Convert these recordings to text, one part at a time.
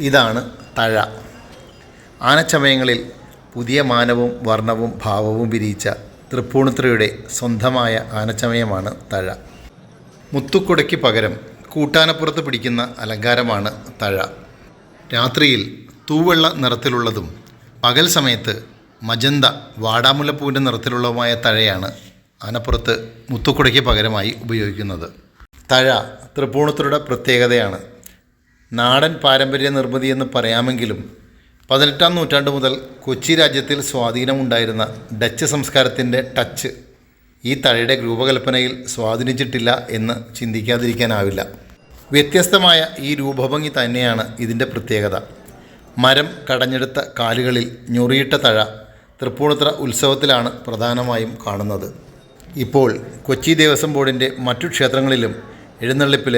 ഇതാണ് തഴ. ആനച്ചമയങ്ങളിൽ പുതിയ മാനവും വർണവും ഭാവവും വിരിയിച്ച തൃപ്പൂണിത്തുറയുടെ സ്വന്തമായ ആനച്ചമയമാണ് തഴ. മുത്തുക്കുടയ്ക്ക് പകരം കൂട്ടാനപ്പുറത്ത് പിടിക്കുന്ന അലങ്കാരമാണ് തഴ. രാത്രിയിൽ തൂവെള്ള നിറത്തിലുള്ളതും പകൽ സമയത്ത് മജന്ത വാടാമുല്ലപ്പൂവിന്റെ നിറത്തിലുള്ളതുമായ തഴയാണ് ആനപ്പുറത്ത് മുത്തുക്കുടയ്ക്ക് പകരമായി ഉപയോഗിക്കുന്നത്. തഴ തൃപ്പൂണിത്തുറയുടെ പ്രത്യേകതയാണ്. നാടൻ പാരമ്പര്യ നിർമ്മിതി എന്ന് പറയാമെങ്കിലും പതിനെട്ടാം നൂറ്റാണ്ട് മുതൽ കൊച്ചി രാജ്യത്തിൽ സ്വാധീനമുണ്ടായിരുന്ന ഡച്ച് സംസ്കാരത്തിന്റെ ടച്ച് ഈ തഴയുടെ രൂപകൽപ്പനയിൽ സ്വാധീനിച്ചിട്ടില്ല എന്ന് ചിന്തിക്കാതിരിക്കാനാവില്ല. വ്യത്യസ്തമായ ഈ രൂപഭംഗി തന്നെയാണ് ഇതിന്റെ പ്രത്യേകത. മരം കടഞ്ഞെടുത്ത കാലുകളിൽ ഞൊറിയിട്ട തഴ തൃപ്പൂണിത്ര ഉത്സവത്തിലാണ് പ്രധാനമായും കാണുന്നത്. ഇപ്പോൾ കൊച്ചി ദേവസ്വം ബോർഡിന്റെ മറ്റു ക്ഷേത്രങ്ങളിലും എഴുന്നള്ളിപ്പിൽ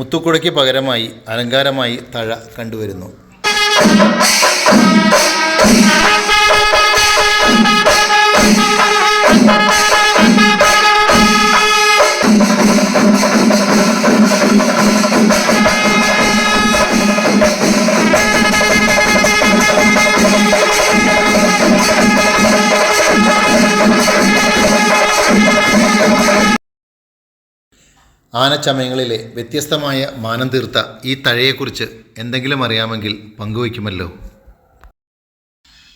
മുത്തുക്കുടയ്ക്ക് പകരമായി അലങ്കാരമായി തഴ കണ്ടുവരുന്നു. ആനച്ചമയങ്ങളിലെ വ്യത്യസ്തമായ മാനം തീർത്ത ഈ തഴയെക്കുറിച്ച് എന്തെങ്കിലും അറിയാമെങ്കിൽ പങ്കുവയ്ക്കുമല്ലോ.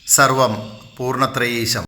സർവം പൂർണത്രയീശം.